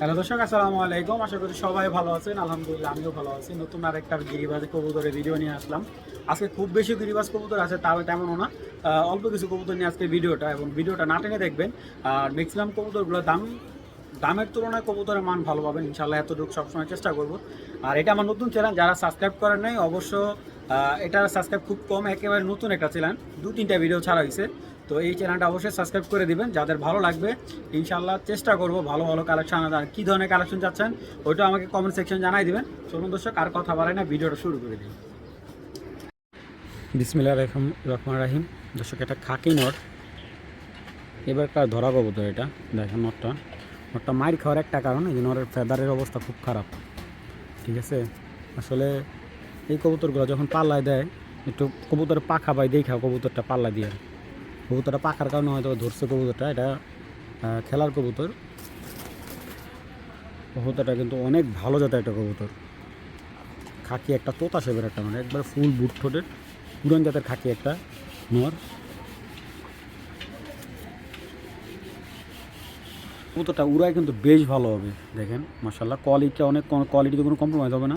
Hello দর্শক, আসসালামু আলাইকুম। আশা করি সবাই ভালো আছেন। আলহামদুলিল্লাহ, আমিও ভালো আছি। নতুন আর একটা গিরিবাজ কবুতরের ভিডিও নিয়ে আসলাম। আজকে খুব বেশি গিরিবাজ কবুতর আছে, তাও তেমনও না। অল্প কিছু কবুতর নিয়ে আজকে ভিডিওটা, এবং ভিডিওটা না টেনে দেখবেন। আর ম্যাক্সিমাম কবুতরগুলোর দাম, দামের তুলনায় কবুতরের মান ভালো পাবেন। ইনশাল্লাহ এতটুকু সবসময় চেষ্টা করব। আর এটা আমার নতুন চ্যানেল যারা সাবস্ক্রাইব করেন নাই, অবশ্য এটার সাবস্ক্রাইব খুব কম, একেবারে নতুন একটা চ্যানেল দু তিনটা ভিডিও ছাড়া হয়েছে তো এই চ্যানেলটা অবশ্যই সাবস্ক্রাইব করে দিবেন। যাদের ভালো লাগবে ইনশাল্লাহ চেষ্টা করব ভালো ভালো কালেকশন আর কী ধরনের কালেকশন চাচ্ছেন, ওইটা আমাকে কমেন্ট সেকশন জানাই দিবেন। চলুন দর্শক, আর কথা বাড়াই না, ভিডিওটা শুরু করে দিই। বিসমিল্লা রহম, রহমান রাহিম। দর্শক, এটা খাকি নট। এবার কার ধরা কবুতর এটা। দেখেন নটটা। নটটা মাইর খাওয়ার একটা কারণ, এই যে নরের ফেদারের অবস্থা খুব খারাপ। ঠিক আছে? আসলে এই কবুতরগুলো যখন পাল্লায় দেয়, একটু কবুতরের পাখা পাই দেখা কবুতরটা পাল্লা দিয়ে। কবুতরটা পাখার কারণে হয়তো ধরছে কবুতরটা, এটা খেলার কবুতর। কবুতরটা কিন্তু অনেক ভালো জাতের একটা কবুতর। খাকি একটা তোতা সেবের একটা মানে একবার ফুল বুট ঠোঁটের, পুরান জাতের খাকি একটা নর। কবুতরটা উড়ায় কিন্তু বেশ ভালো হবে, দেখেন মাসাল্লাহ কোয়ালিটিটা অনেক কোয়ালিটিতে কোনো কম্প্রোমাইজ হবে না।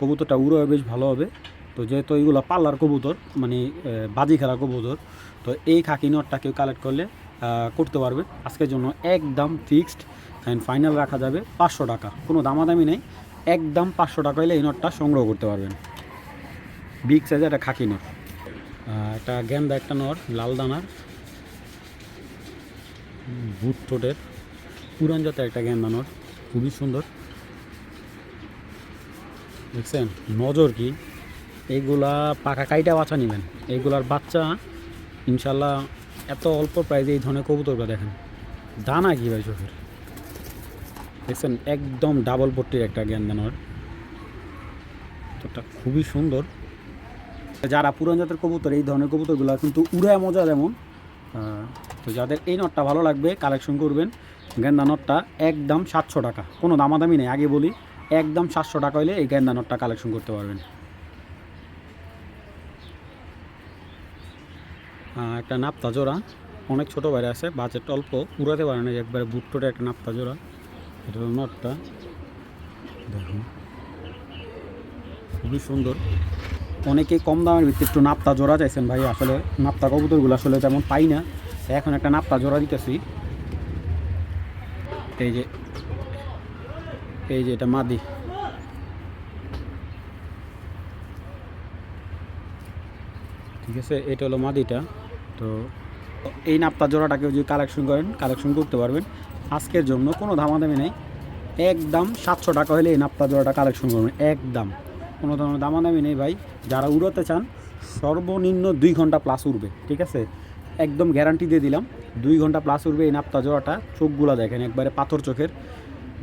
কবুতরটা উড়ায় বেশ ভালো হবে। তো যেহেতু এইগুলো পাল্লার কবুতর মানে বাজি খেলার কবুতর, তো এই খাকি নটটা কেউ কালেক্ট করলে করতে পারবে। আজকের জন্য একদম ফিক্সড অ্যান্ড ফাইনাল রাখা যাবে পাঁচশো টাকা। কোনো দামাদামি নেই, একদম পাঁচশো টাকা হলে এই নটটা সংগ্রহ করতে পারবেন। বিগ সাইজের একটা খাকি নট। একটা গেন্দা একটা নট, লাল দানার। বুট ঠোঁটের, পুরান জাতের একটা গেন্দা নট। খুবই সুন্দর। দেখছেন? নজর কি? এইগুলা পাকা কাইটা বাচ্চা নেবেন। এইগুলার বাচ্চা, ইনশাল্লাহ এত অল্প প্রাইজে এই ধরনের কবুতরগুলো দেখেন। দানা কি ভাই চোখের? দেখছেন, একদম ডাবল পট্টির একটা জ্ঞানদানোর তোটা খুবই সুন্দর। যারা পুরান জাতের কবুতর, এই ধরনের কবুতরগুলো কিন্তু উড়ায় মজা যেমন তো যাদের এই নটটা ভালো লাগবে কালেকশন করবেন। গেন্দা নটটা একদম সাতশো টাকা। কোনো দামাদামি নেই, আগে বলি, একদম সাতশো টাকা হলে এই গেন্দা নটটা কালেকশন করতে পারবেন। একটা নাপ্তা জোড়া। অনেক ছোটো বাইরে আছে বাজেট অল্প। উড়াতে পারে না একবারে বুটটোটে একটা নাপ্তা জোড়া। এটা হলো নটটা। দেখুন। খুবই সুন্দর। অনেকেই কম দামের ভিত্তিতে একটু নাপ্তা জোড়া চাইছেন ভাই, আসলে নাপ্তা কবুতরগুলো আসলে তেমন পাই না। এখন একটা নাপ্তা জোড়া দিতেছি। এই যে এই যে এটা মাদি। ঠিক আছে, এটা হলো মাদিটা। তো এই নাপ্তা জোড়াটাকেও যদি কালেকশন করেন কালেকশন করতে পারবেন। আজকের জন্য কোনো দামাদামি নেই। একদম সাতশো টাকা হলে এই নাপ্তা জোড়াটা কালেকশন করবেন, একদম। কোনো ধরনের দামাদামি নেই ভাই। যারা উড়োতে চান, সর্বনিম্ন দুই ঘণ্টা প্লাস উঠবে ঠিক আছে? একদম গ্যারান্টি দিয়ে দিলাম, দুই ঘণ্টা প্লাস উঠবে এই নাপ্তা জোড়াটা। চোখগুলো দেখেন, একবারে পাথর চোখের।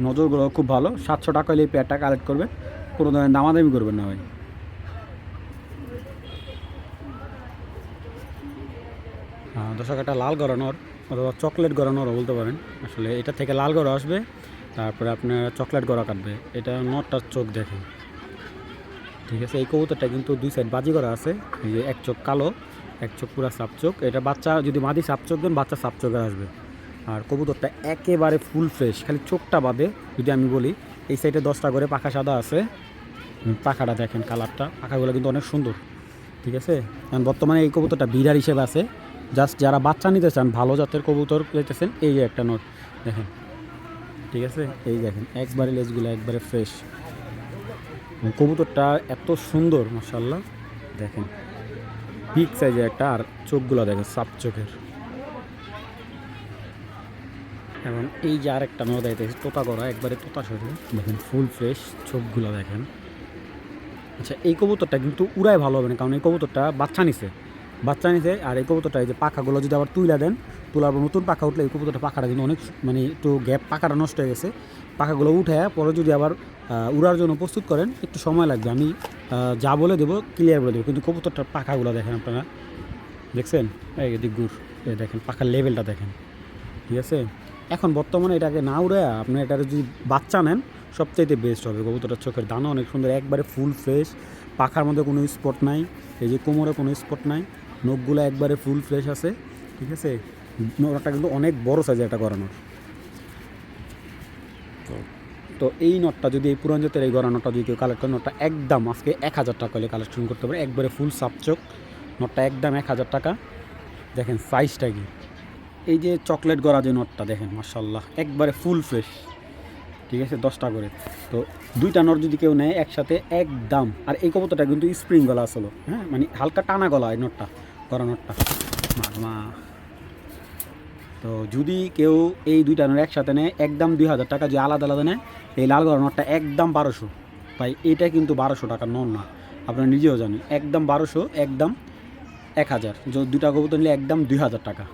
নজরগুলো খুব ভালো। সাতশো টাকা হলে এই প্যাডটা কালেক্ট করবে কোনো ধরনের দামাদামি করবেন না ভাই। দর্শক একটা লাল গড়ানোর অথবা চকলেট গড়ানোরও বলতে পারেন। আসলে এটা থেকে লাল গড়া আসবে, তারপরে আপনার চকলেট গড়া কাটবে। এটা নটটার চোখ দেখে ঠিক আছে, এই কবুতরটা কিন্তু দুই সাইড বাজি করা আছে, এই যে এক চোখ কালো, এক চোখ পুরা সাপ চোখ। এটা বাচ্চা, যদি মাদি সাপ চোখ দেন, বাচ্চা সাপ চোখে আসবে। আর কবুতরটা একেবারে ফুল ফ্রেশ খালি চোখটা বাদে, যদি আমি বলি, এই সাইডে দশটা করে পাখা সাদা আছে। পাখাটা দেখেন কালারটা পাখাগুলো কিন্তু অনেক সুন্দর। ঠিক আছে? কারণ বর্তমানে এই কবুতরটা বিড়ার হিসেবে আছে। জাস্ট যারা বাচ্চা নিতে চান ভালো জাতের কবুতর পেতেছেন এই যে একটা নোট দেখেন। ঠিক আছে? এই দেখেন একবারে লেজগুলো একবারে ফ্রেশ কবুতরটা এত সুন্দর মাসাল্লাহ দেখেন বিগ সাইজে একটা আর চোখগুলো দেখেন সাপ চোখের। এবং এই যে আরেকটা নদা দেখেছি তোতা করা একবারে তোতা সরে দেখেন ফুল ফ্রেশ চোখগুলো দেখেন। আচ্ছা এই কবুতরটা কিন্তু উড়ায় ভালো হবে না কারণ এই কবুতরটা বাচ্চা নিছে। বাচ্চা নিছে, আর এই কবুতরটা এই যে পাখাগুলো যদি আবার তুইলা দেন তোলার পর নতুন পাখা উঠলে এই কবুতরটা পাখাটা কিন্তু অনেক মানে একটু গ্যাপ, পাখাটা নষ্ট হয়ে গেছে। পাখাগুলো উঠে পরে যদি আবার উড়ার জন্য প্রস্তুত করেন, একটু সময় লাগবে। আমি যা বলে দেবো ক্লিয়ার বলে দেবো। কিন্তু কবুতরটার পাখাগুলো দেখেন আপনারা। দেখছেন? এই দিকগুর এই দেখেন, পাখার লেভেলটা দেখেন। ঠিক আছে? এখন বর্তমানে এটাকে না উড়ে আপনি এটার যদি বাচ্চা নেন, সবচাইতে বেস্ট হবে। কবুতরটার চোখের দানা অনেক সুন্দর, একবারে ফুল ফ্রেশ পাখার মধ্যে কোনো স্পট নাই, এই যে কোমরে কোনো স্পট নাই। নখগুলো একবারে ফুল ফ্রেশ আছে ঠিক আছে? ওটা কিন্তু অনেক বড় সাইজে একটা করানোর তো এই নটটা যদি এই পুরান জাতের এই গড়া নটটা যদি কেউ কালেক্ট করে নটটা একদম আজকে এক হাজার টাকা হলে কালেকশন করতে পারে। একবারে ফুল সাপচোক নটটা একদম এক হাজার টাকা। দেখেন সাইজটা কি? এই যে চকলেট গড়া যে নটটা দেখেন মার্শাল্লাহ একবারে ফুল ফ্রেশ ঠিক আছে দশটা করে। তো দুইটা নট যদি কেউ নেয় একসাথে একদম আর এই কবুতরটা কিন্তু স্প্রিং গলা আসলো হ্যাঁ? মানে হালকা টানা গলা এই নটটা। গড়া নটটা মা তো যদি কেউ এই দুইটা নোট একসাথে নেয়, একদম দুই হাজার টাকা যদি আলাদা আলাদা নেয়, এই লাল গড়া নোটটা একদম বারোশো। তাই এটা কিন্তু বারোশো টাকার নন না। আপনারা নিজেও জানেন, একদম বারোশো, একদম এক হাজার। যদি দুটা কবুতর নিলে একদম দুই হাজার টাকা।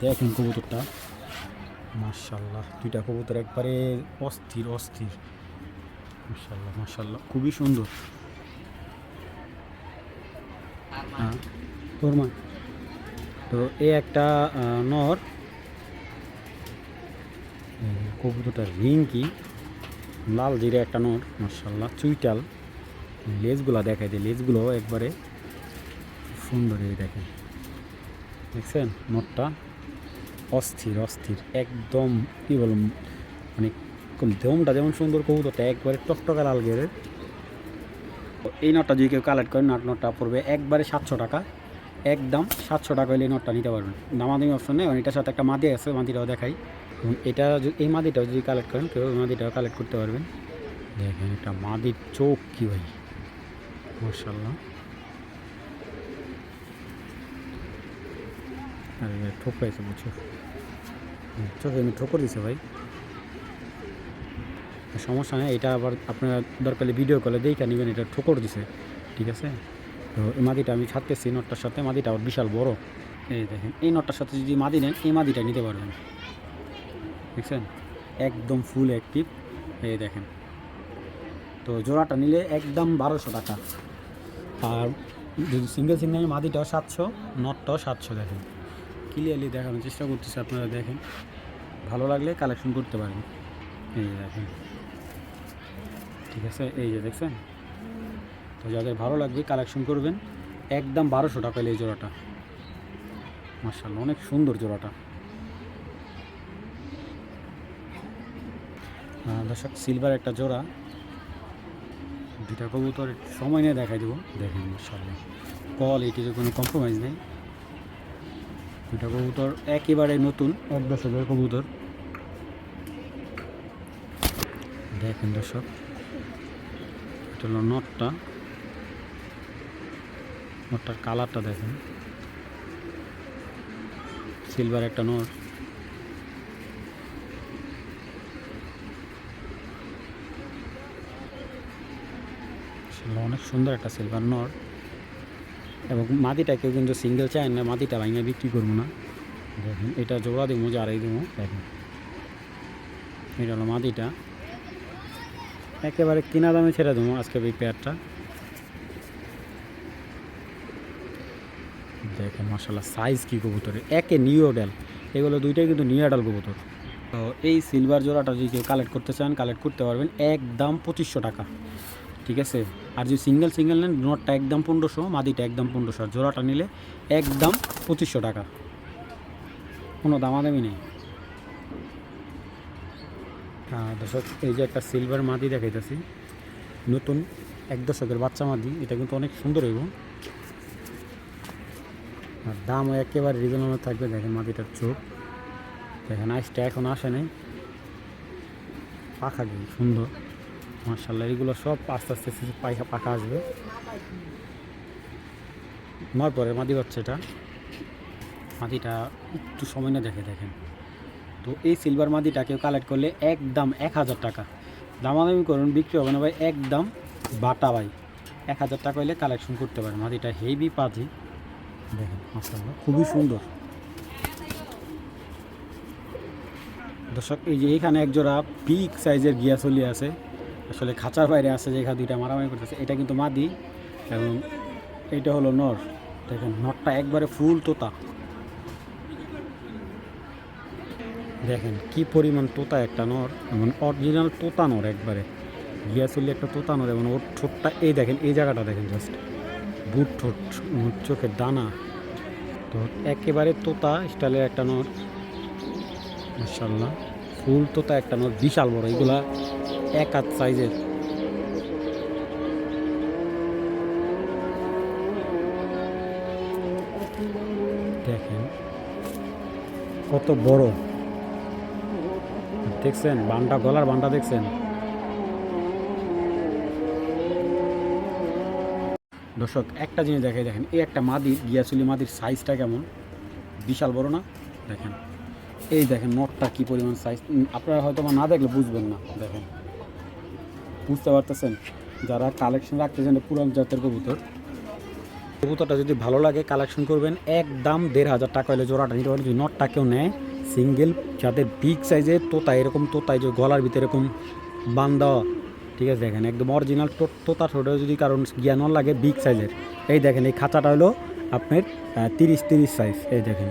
দেখেন কবুতরটা। মার্শাল্লাহ দুইটা কবুতর একবারে অস্থির অস্থির। মার্শাল্লাহ মার্শাল্লাহ খুবই সুন্দর। তোর মা। তো এই একটা নর। কবুতরটার রিং কি লাল জিরে একটা নর মার্শাল্লাহ চুইটাল। লেজগুলো দেখাই দেয় লেজগুলো একবারে সুন্দর এই দেখেন দেখছেন? নটটা অস্থির অস্থির, একদম কী বলুন মানে দমটা যেমন সুন্দর কবুতরটা, একবারে টকটকা লাল গেরের এই নটটা যদি কেউ কালেক্ট করেন নট নটটা পড়বে একবারে সাতশো টাকা। একদম সাতশো টাকা হলে নটটা নিতে পারবেন। দামাদামি অপশন নেই এটার সাথে একটা মাদি আছে, মাদিটাও দেখাই। এটা এই মাদিটাও যদি কালেক্ট করেন, কেউ মাদিটাও কালেক্ট করতে পারবেন। দেখেন একটা মাদির চোখ কী ভাই। মার্শাল্লাহ আরে, ঠোকরাইছে বুঝছ চোখে। এমনি ঠোকর দিছে ভাই। সমস্যা নেই, এটা আবার আপনারা দরকার ভিডিও কলে দেখে নেবেন, এটা ঠোকর দিছে, ঠিক আছে? তো এই মাদিটা আমি ছাড়তেছি নটটার সাথে, মাদিটা আবার বিশাল বড়। এই দেখেন, এই নটটার সাথে যদি মাদি নেন, এই মাদিটা নিতে পারবেন। দেখছেন? একদম ফুল অ্যাক্টিভ এই দেখেন। তো জোড়াটা নিলে একদম বারোশো টাকা। আর যদি সিঙ্গেল সিঙ্গেল মাদিটাও সাতশো, নটটাও সাতশো, দেখেন। ক্লিয়ারলি দেখানোর চেষ্টা করতেছি আপনারা, দেখেন। ভালো লাগলে কালেকশন করতে পারেন। এই দেখেন। ঠিক আছে, এই যে দেখছেন? তো যাদের ভালো লাগবে কালেকশন করবেন। একদম বারোশো টাকা এই জোড়াটা। মার্শাল অনেক সুন্দর জোড়াটা। দর্শক সিলভার একটা জোড়া। দুটা কবুতর সময় নিয়ে দেখাই দেবো। দেখেন মার্শাল্লাহ কোয়ালিটির কোনো কম্প্রোমাইজ নেই। দুটা কবুতর একেবারে নতুন, এক দশকের কবুতর। দেখেন দর্শক এটা হলো নটটা। নটটার কালারটা দেখেন। সিলভার একটা নট। অনেক সুন্দর একটা সিলভার নট। এবং মাদিটা কেউ কিন্তু সিঙ্গেল চায় না, মাদিটা ভাঙিয়ে বিক্রি করব না। দেখেন, এটা জোড়া দিব আড়াই দিব। দেখেন, এটা হলো মাদিটা। একেবারে কিনা দামে ছেড়ে দেবো আজকে এই পেয়ারটা। দেখেন মশালা সাইজ কী কবুতরের, একে নিউ ডাল। এগুলো দুইটাই কিন্তু নিউ ডাল কবুতর। তো এই সিলভার জোড়াটা যদি কেউ কালেক্ট করতে চান কালেক্ট করতে পারবেন একদম পঁচিশশো টাকা। ঠিক আছে? আর যদি সিঙ্গেল সিঙ্গেল নেন, নোটটা একদম পনেরোশো, মাদিটা একদম পনেরোশো। আর জোড়াটা নিলে একদম পঁচিশশো টাকা। কোনো দামাদামি নেই। দর্শক, এই যে একটা সিলভার মাদি দেখাইতেছি, নতুন এক দশকের বাচ্চা মাদি, এটা কিন্তু অনেক সুন্দর হইব আর দামও একেবারে রিজনেবল থাকবে, দেখেন মাদিটার চোখ। দেখেন আইসটা এখন আসে নাই। পাখা কি সুন্দর। মার্শাল্লাহ এগুলো সব আস্তে আস্তে আস্তে পাখা আসবে। নয় পরে মাদি এটা। মাদিটা একটু সময় না দেখে দেখেন। তো এই সিলভার মাদিটা কেউ কালেক্ট করলে একদম এক হাজার টাকা। দামাদামি করুন, বিক্রি হবে না ভাই, একদম বাটা ভাই। এক হাজার টাকা হলে কালেকশন করতে পারেন। মাদিটা হেভি পাজি। দেখেন মাসাল্লাহ খুবই সুন্দর। দর্শক, এই যে এখানে এক জোড়া পিক সাইজের গিয়া চলি আছে আসলে খাঁচার বাইরে আছে যে এখানে দুইটা মারামারি করতেছে। এটা কিন্তু মাদি এবং এটা হলো নর। দেখেন, নরটা একবারে ফুল তোতা। দেখেন, কি পরিমাণ তোতা একটা নর এমন অরিজিনাল তোতা নর একবারে। গিয়া চললে একটা তোতা নর, এবং ওর ঠোঁটটা এই দেখেন, এই জায়গাটা দেখেন জাস্ট বুট ঠোঁট চোখের দানা তো একেবারে তোতা স্টাইলের একটা নর। মার্শাল্লাহ ফুল তোতা একটা নর, বিশাল বড়। এগুলা এক হাত সাইজের দেখেন, কত বড়। দেখছেন? বানটা, গলার বানটা দেখছেন? দর্শক, একটা জিনিস দেখে দেখেন, এই একটা মাদির গিয়াসুলি মাদির সাইজটা কেমন? বিশাল বড় না? দেখেন, এই দেখেন নটটা কি পরিমাণ সাইজ আপনারা হয়তো না দেখলে বুঝবেন না, দেখেন। বুঝতে পারতেছেন? যারা কালেকশন রাখতেছেন পুরান জাতের কবুতর। কবুতরটা যদি ভালো লাগে কালেকশন করবেন, একদম দেড় হাজার টাকা হলে জোড়াটা নিতে পারেন। যদি নটটা কেউ নেয় সিঙ্গেল, যাদের বিগ সাইজের তোতা, এরকম তোতাই যে গলার ভিতরে এরকম বান দেওয়া, ঠিক আছে, দেখেন, একদম অরিজিনাল তোতা ছোটো, যদি কারণ নল লাগে বিগ সাইজের এই দেখেন, এই খাঁচাটা হলো আপনার তিরিশ তিরিশ সাইজ এই দেখেন।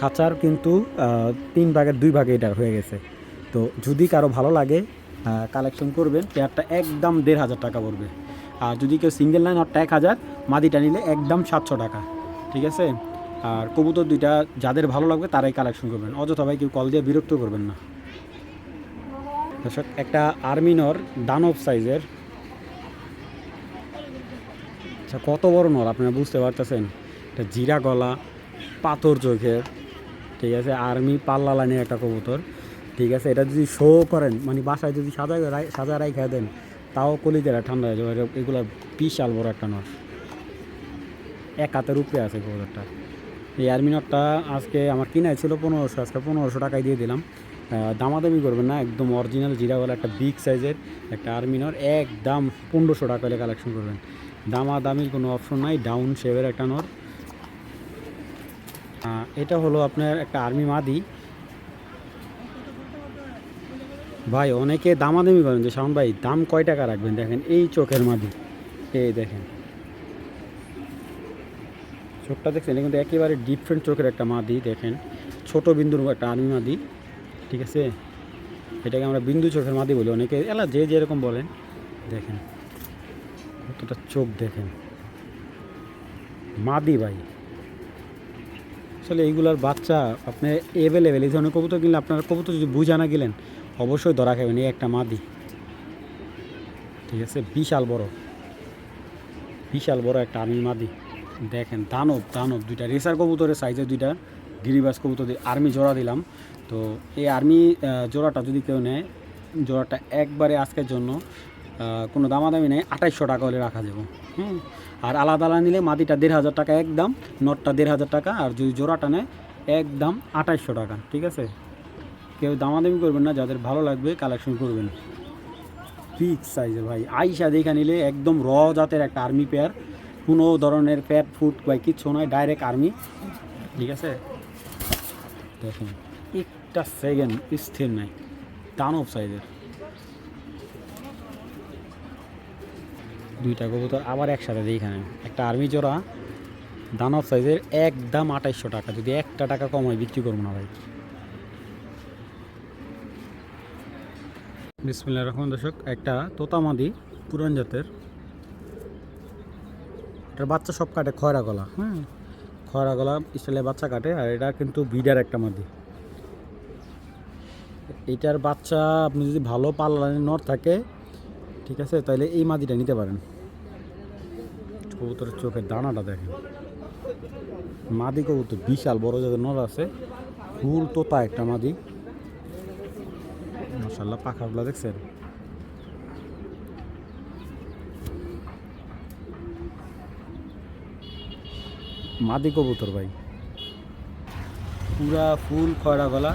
খাঁচার কিন্তু তিন ভাগের দুই ভাগে এটা হয়ে গেছে। তো যদি কারও ভালো লাগে কালেকশন করবেন পেয়ারটা একদম দেড় হাজার টাকা পড়বে। আর যদি কেউ সিঙ্গেল নেয় নটটা এক হাজার, মাদিটা নিলে একদম সাতশো টাকা, ঠিক আছে? আর কবুতর দুইটা যাদের ভালো লাগবে তারাই কালেকশন করবেন। অযথা ভাই কেউ কল দিয়ে বিরক্ত করবেন না। দর্শক, একটা আর্মিনর দানব সাইজের আচ্ছা কত বড় নর আপনারা বুঝতে পারতেছেন? এটা জিরা গলা, পাথর চোখের। ঠিক আছে, আর্মি পাল্লা লাইনের একটা কবুতর। ঠিক আছে, এটা যদি শো করেন মানে বাসায় যদি সাজা সাজা রাই খেয়ে দেন, তাও কলিজারা ঠান্ডা হয়ে যাবে। এগুলো বিশাল বড় একটা নর। এক হাতের উপরে আছে কবুতরটা। এই আর্মিনরটা আজকে আমার কিনাই ছিল পনেরোশো, আজকে পনেরোশো টাকায় দিয়ে দিলাম। দামাদামি করবেন না, একদম অরিজিনাল জিরাওয়ালা, একটা বিগ সাইজের একটা আর্মিনর একদম পনেরোশো টাকা হলে কালেকশন করবেন। দামাদামির কোনো অপশন নাই ডাউন শেভের একটা নর। এটা হলো আপনার একটা আর্মি মাদি। ভাই, অনেকে দামাদামি করেন যে, শাওন ভাই, দাম কয় টাকা রাখবেন? দেখেন, এই চোখের মাদি। এই দেখেন। চোখটা দেখছেন? এটা কিন্তু একেবারে ডিফারেন্ট চোখের একটা মাদি, দেখেন। ছোট বিন্দুর একটা আর্মি মাদি, ঠিক আছে? এটাকে আমরা বিন্দু চোখের মাদি বলি অনেকে। এলা যে যেরকম বলেন, দেখেন। কতটা চোখ দেখেন। মাদি ভাই। আসলে এইগুলার বাচ্চা আপনি এভেলেবেল এই ধরনের কবুতর কিনলে আপনার কবুতর যদি বুঝা না গেলেন, অবশ্যই ধরা খাবেন এই একটা মাদি। ঠিক আছে? বিশাল বড়। বিশাল বড় একটা আর্মি মাদি। দেখেন, দানব দানব দুইটা। রেসার কবুতরের সাইজে দুইটা গিরিবাস কবুতর আর্মি জোড়া দিলাম। তো এই আর্মি জোড়াটা যদি কেউ নেয়, জোড়াটা একবারে আজকের জন্য কোনো দামাদামি নেই, আঠাইশশো টাকা হলে রাখা যাবে। হুম? আর আলাদা আলাদা নিলে মাদিটা দেড় হাজার টাকা একদম, নটটা দেড় হাজার টাকা, আর যদি জোড়াটা নেয়, একদম আঠাইশশো টাকা, ঠিক আছে? কেউ দামাদামি করবেন না, যাদের ভালো লাগবে কালেকশন করবেন। বিগ সাইজের ভাই, আইসা দেখা নিলে একদম র জাতের একটা আর্মি পেয়ার কোনো ধরনের প্যাট ফুট বা কিছু নয় ডাইরেক্ট আর্মি ঠিক আছে? দেখুন, একটা সেকেন্ড স্থির নাই, দানব সাইজের দুইটা কবুতর আবার একসাথে দিই এখানে। একটা আর্মি জোড়া, দানব সাইজের একদম আঠাইশশো টাকা। যদি একটা টাকা কম হয়, বিক্রি করব না ভাই। বিসমিল্লা রহমান দর্শক, একটা তোতামাদি, পুরান জাতের। এটার বাচ্চা সব কাটে খয়রা গলা। হ্যাঁ খয়রা গলা স্টাইলে বাচ্চা কাটে আর এটা কিন্তু বিডার একটা মাদি। এইটার বাচ্চা আপনি যদি ভালো পাল্লানের নর থাকে, ঠিক আছে, তাহলে এই মাদিটা নিতে পারেন। কবুতরের চোখের দানাটা দেখেন। মাদি কবুতর বিশাল, বড় জাতের নর আছে। ফুল তোতা একটা মাদি। মাসাল্লাহ পাখাগুলো দেখছেন? মাদি কবুতর ভাই। পুরা ফুল খয়রা গলা।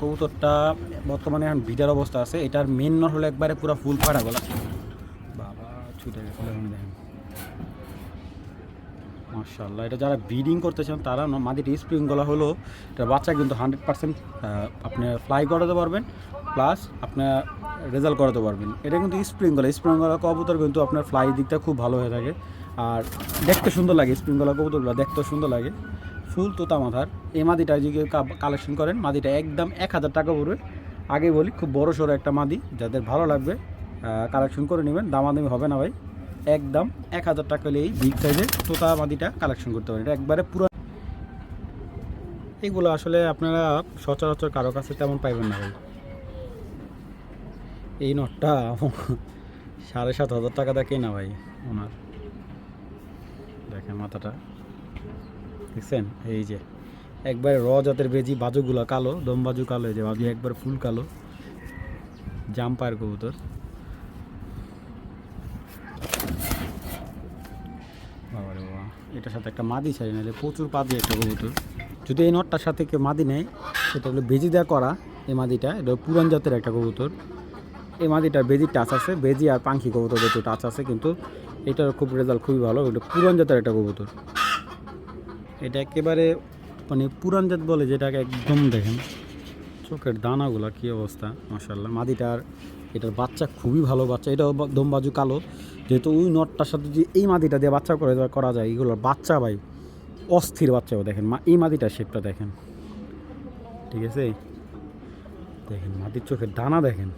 কবুতরটা বর্তমানে এখন বিটার অবস্থা আছে। এটার মেন নর হলো একবারে পুরা ফুল খয়রা গলা। বাবা, ছুটে গেছে এখন দেখেন। মার্শাল্লাহ এটা যারা ব্রিডিং করতে চান, তারা মাদিটি স্প্রিং গলা হলো, এটা বাচ্চা কিন্তু হান্ড্রেড পার্সেন্ট আপনি ফ্লাই করাতে পারবেন প্লাস আপনার রেজাল্ট করাতে পারবেন। এটা কিন্তু স্প্রিং গলা স্প্রিং গলা কবুতর কিন্তু আপনার ফ্লাই দিকটা খুব ভালো হয়ে থাকে। আর দেখতে সুন্দর লাগে স্প্রিং গলা কবুতরগুলো দেখতেও সুন্দর লাগে। ফুল তোতা মাথার। এই মাদিটা যদি কালেকশন করেন, মাদিটা একদম এক হাজার টাকা পড়বে। আগে বলি, খুব বড় সড়ো একটা মাদি, যাদের ভালো লাগবে কালেকশন করে নেবেন। দামাদামি হবে না ভাই। একদম এক হাজার টাকা হলে এই বিগ সাইজের তোতা মাদিটা কালেকশন করতে পারেন। এটা একবারে পুরো এগুলো আসলে আপনারা সচরাচর কারও কাছে তেমন পাইবেন না ভাই। এই নটটা সাড়ে সাত হাজার টাকা দিয়ে কেনা ভাই, ওনার। দেখেন মাথাটা। দেখছেন? এই যে, একবার র জাতের বেজি, বাজুগুলো কালো, দম বাজু কালো, এই যে বাজু একবার ফুল কালো। জাম্পায়ার কবুতর। এটার সাথে একটা মাদি ছাড়ি নাহলে প্রচুর পাদি একটা কবুতর। যদি এই নটটার সাথে কেউ মাদি নেয় সেটা হলো বেজি দেওয়া করা, এই মাদিটা, এটা পুরান জাতের একটা কবুতর। এই মাদিটার বেজির টাচ আছে, বেজি আর পাখি কবুতর দুটো টাচ আছে, কিন্তু এটার খুব রেজাল্ট খুবই ভালো। এটা পুরান জাতের একটা কবুতর। এটা একেবারে মানে পুরান জাত বলে যেটাকে একদম দেখেন, চোখের দানাগুলো কী অবস্থা মাসাল্লাহ মাদিটার এটার বাচ্চা খুবই ভালো বাচ্চা। এটাও দমবাজু কালো। যেহেতু ওই নটটার সাথে যদি এই মাদিটা দিয়ে বাচ্চা করে করা যায়, এগুলোর বাচ্চা ভাই অস্থির বাচ্চাও দেখেন। মা এই মাদিটার শেপটা দেখেন। ঠিক আছে? দেখেন, মাদির চোখের দানা দেখেন।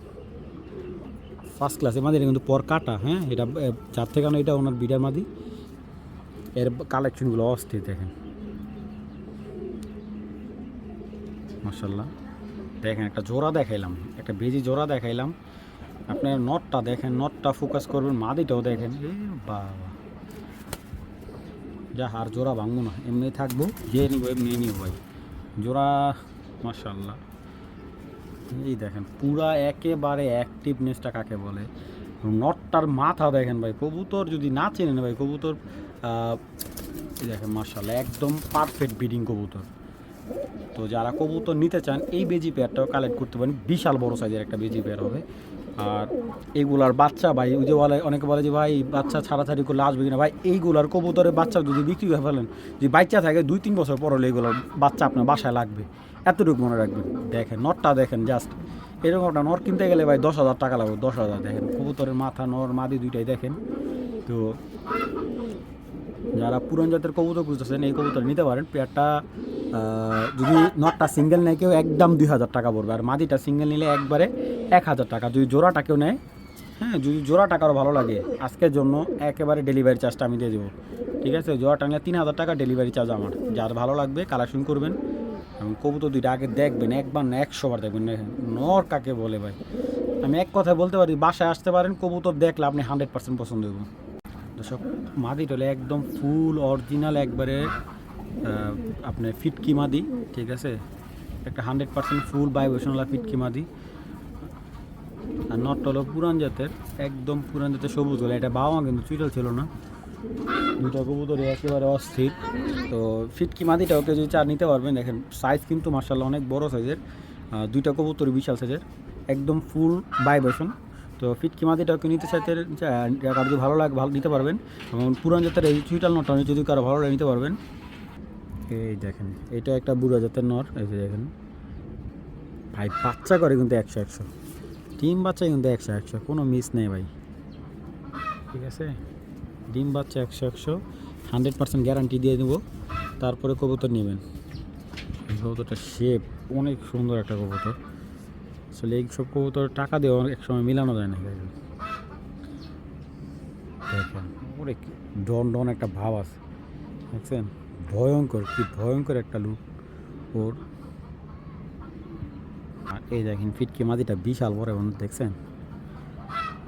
ফার্স্ট ক্লাসে মাদিটা কিন্তু পর কাটা হ্যাঁ? এটা চার থেকে আনো এটা ওনার বিডার মাদি। এর কালেকশনগুলো অস্থির, দেখেন। মার্শাল্লাহ দেখেন, একটা জোড়া দেখাইলাম, একটা বেজি জোড়া দেখাইলাম। আপনার নটটা দেখেন, নটটা ফোকাস করবেন, মাদিটাও দেখেন। বাবা। যা হার জোড়া ভাঙবো না, এমনি থাকব, যে নিব, এমনি নিব ভাই। জোড়া মার্শাল্লাহ এই দেখেন, পুরা একেবারে অ্যাক্টিভনেসটা কাকে বলে? নটটার মাথা দেখেন ভাই, কবুতর যদি না চেনেন ভাই, কবুতর এই দেখেন মার্শাল একদম পারফেক্ট ব্রিডিং কবুতর। তো যারা কবুতর নিতে চান, এই বেজি পেয়ারটাও কালেক্ট করতে পারেন, বিশাল বড় সাইজের একটা বেজি পেয়ার হবে। আর এইগুলার বাচ্চা, ভাই, ওই যে বলে, অনেকে বলে যে, ভাই, বাচ্চা ছাড়াছাড়ি করলে আসবে কিনা? ভাই, এইগুলার কবুতরের বাচ্চা যদি বিক্রি করে ফেলেন যদি বাচ্চা থাকে, দুই তিন বছর পর হলে এইগুলোর বাচ্চা আপনার বাসায় লাগবে। এতটুকু মনে রাখবেন। দেখেন, নটটা দেখেন জাস্ট এরকম একটা নর কিনতে গেলে, ভাই, দশ হাজার টাকা লাগবে, দশ হাজার। দেখেন, কবুতরের মাথা, নর, মাদি দুইটাই দেখেন। তো যারা পুরান জাতের কবুতর খুঁজতেছেন, এই কবুতর নিতে পারেন। পেয়ারটা যদি নটটা সিঙ্গেল নেয়, কেউ একদম দুই হাজার টাকা পড়বে। আর মাদিটা সিঙ্গেল নিলে একবারে এক হাজার টাকা। যদি জোড়াটা কেউ নেয় হ্যাঁ যদি জোড়া টাকারও ভালো লাগে, আজকের জন্য একেবারে ডেলিভারি চার্জটা আমি দিয়ে দেবো। ঠিক আছে? জোড়াটা নিলে তিন হাজার টাকা ডেলিভারি চার্জ আমার। যার ভালো লাগবে কালেকশন করবেন। এবং কবুতর দুইটা আগে দেখবেন, একবার না একশোবার দেখবেন। নর কাকে বলে ভাই? আমি এক কথায় বলতে পারি, বাসায় আসতে পারেন, কবুতর দেখলে আপনি হান্ড্রেড পার্সেন্ট পছন্দ হইব দর্শক মাদি হলে একদম ফুল অরিজিনাল একবারে আহ, আপনার ফিটকি মাদি ঠিক আছে? একটা হান্ড্রেড পার্সেন্ট ফুল ভাইব্রেশনাল ফিটকি মাদি আর নটটা হলো পুরান জাতের একদম পুরান জাতের সবুজ হলো এটা বাবা কিন্তু চুইটাল ছিল না। দুটো কবুতরে একেবারে অস্থির। তো ফিটকি মাদিটা ওকে যদি চার নিতে পারবেন দেখেন সাইজ কিন্তু মার্শাল্লাহ অনেক বড় সাইজের দুইটা কবুতর বিশাল সাইজের একদম ফুল ভাইব্রেশন তো ফিটকি মাদিটা ওকে নিতে চাইতে কারও যদি ভালো লাগে ভালো নিতে পারবেন এবং পুরান জাতের এই চুইটাল নটটা যদি কারও ভালো লাগে নিতে পারবেন এই দেখেন, এটা একটা বুড়া জাতের নর, এই যে দেখেন। ভাই, বাচ্চা করে কিন্তু একশো একশো। ডিম বাচ্চা কিন্তু একশো একশো, কোনো মিস নেই ভাই। ঠিক আছে? ডিম বাচ্চা একশো একশো হান্ড্রেড পার্সেন্ট গ্যারান্টি দিয়ে দেবো, তারপরে কবুতর নেবেন। কবুতরটা শেপ অনেক সুন্দর একটা কবুতর। আসলে এই সব কবুতর টাকা দিয়ে অনেক সময় মিলানো যায় না দেখেন। ওরে ডন ডন একটা ভাব আছে। দেখছেন? ভয়ঙ্কর, কি ভয়ঙ্কর একটা লুক ওর। আর এই দেখেন ফিটকি মাদিটা বিশাল বড় এবং দেখছেন?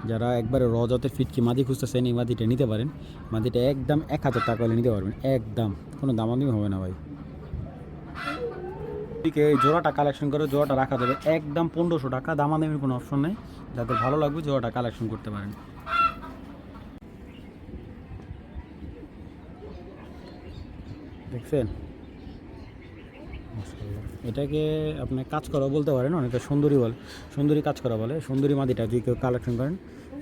যারা একবারে রজতের ফিটকি মাদি খুঁজতেছেন, এই মাদিটা নিতে পারেন। মাদিটা একদম এক হাজার টাকা হলে নিতে পারবেন, একদম। কোনো দামাদামি হবে না ভাই। ঠিক এই জোড়াটা কালেকশন করে জোড়াটা রাখা যাবে, একদম পনেরোশো টাকা। দামাদামির কোনো অপশন নেই। যাদের ভালো লাগবে জোড়াটা কালেকশন করতে পারেন। দেখছেন। এটাকে আপনি কাজ করা বলতে পারেন, অনেকে সুন্দরী বলে। সুন্দরী কাজ করা বলে। সুন্দরী মাদিটা যদি কেউ কালেকশন করেন,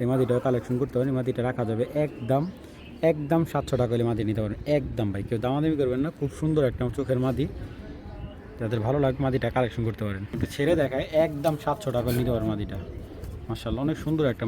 এই মাদিটাও কালেকশন করতে পারেন। এই মাদিটা রাখা যাবে একদম একদম সাতশো টাকা হলে মাদি নিতে পারেন। একদম ভাই, কেউ দামাদামি করবেন না। খুব সুন্দর একটা চোখের মাদি যাদের ভালো লাগে মাদিটা কালেকশন করতে পারেন। একটু ছেড়ে দেখায়, একদম সাতশো টাকা নিতে পারেন মাদিটা মার্শাল্লাহ অনেক সুন্দর একটা।